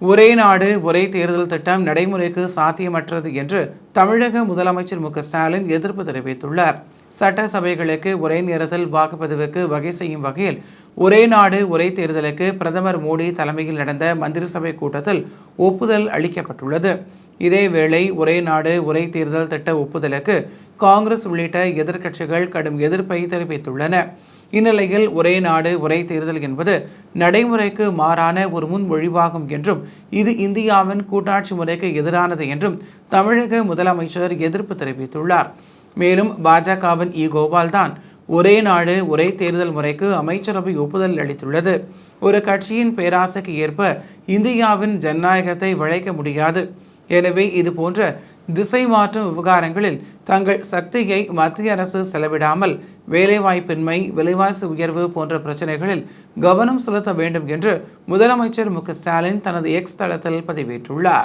ஒரே நாடு ஒரே தேர்தல் திட்டம் நடைமுறைக்கு சாத்தியமற்றது என்று தமிழக முதலமைச்சர் மு ஸ்டாலின் எதிர்ப்பு தெரிவித்துள்ளார். சட்டசபைகளுக்கு ஒரே நேரத்தில் வாக்குப்பதிவுக்கு வகை செய்யும் வகையில் ஒரே நாடு ஒரே தேர்தலுக்கு பிரதமர் மோடி தலைமையில் நடந்த மந்திரிசபை கூட்டத்தில் ஒப்புதல் அளிக்கப்பட்டுள்ளது. இதேவேளை ஒரே நாடு ஒரே தேர்தல் திட்ட ஒப்புதலுக்கு காங்கிரஸ் உள்ளிட்ட எதிர்க்கட்சிகள் கடும் எதிர்ப்பை தெரிவித்துள்ளன. இந்நிலையில் ஒரே நாடு ஒரே தேர்தல் என்பது நடைமுறைக்கு மாறான ஒரு முன்மொழிவாகும் என்றும் இது இந்தியாவின் கூட்டாட்சி முறைக்கு எதிரானது என்றும் தமிழக முதலமைச்சர் எதிர்ப்பு தெரிவித்துள்ளார். மேலும் பாஜகவின் இ. கோபால் தான் ஒரே நாடு ஒரே தேர்தல் முறைக்கு அமைச்சரவை ஒப்புதல் அளித்துள்ளது. ஒரு கட்சியின் பேராசைக்கு ஏற்ப இந்தியாவின் ஜனநாயகத்தை வளைக்க முடியாது. எனவே இது போன்ற திசை மாற்றும் விவகாரங்களில் தங்கள் சக்தியை மத்திய அரசு செலவிடாமல் வேலைவாய்ப்பின்மை விலைவாசி உயர்வு போன்ற பிரச்சனைகளில் கவனம் செலுத்த வேண்டும் என்று முதலமைச்சர் மு ஸ்டாலின் தனது எக்ஸ் தளத்தில் பதிவிட்டுள்ளார்